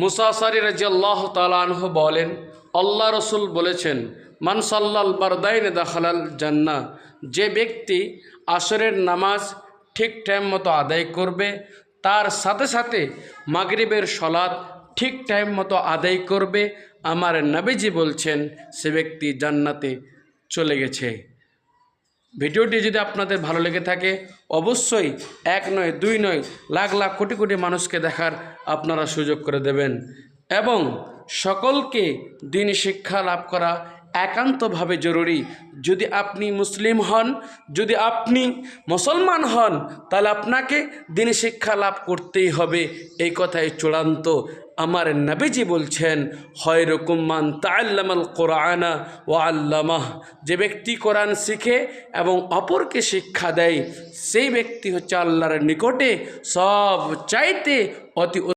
মুসাসারি রাজিয়াল্লাহ তালানহ বলেন, আল্লাহ রসুল বলেছেন, মান সাল্লাল বারদাইন দাখালাল জান্না যে ব্যক্তি আসরের নামাজ ঠিক টাইম মতো আদায় করবে, তার সাথে সাথে মাগরিবের সলাদ ঠিক টাইম মতো আদায় করবে, আমার নবীজি বলছেন, সে ব্যক্তি জান্নাতে চলে গেছে। ভিডিওটি যদি আপনাদের ভালো লেগে থাকে, অবশ্যই এক নয়, দুই নয়, লাখ লাখ কোটি কোটি মানুষকে দেখার আপনারা সুযোগ করে দেবেন। এবং সকলকে দিন শিক্ষা লাভ করা একান্তভাবে জরুরি। যদি আপনি মুসলিম হন, যদি আপনি মুসলমান হন, তাহলে আপনাকে দিন শিক্ষা লাভ করতেই হবে। এই কথাই চূড়ান্ত। আমার নবীজি বলছেন হয় রকুম্মান তাল্লামাল কোরআনা ও আল্লামাহ। যে ব্যক্তি কোরআন শিখে এবং অপরকে শিক্ষা দেয়, সেই ব্যক্তি হচ্ছে আল্লাহর নিকটে সব চাইতে অতি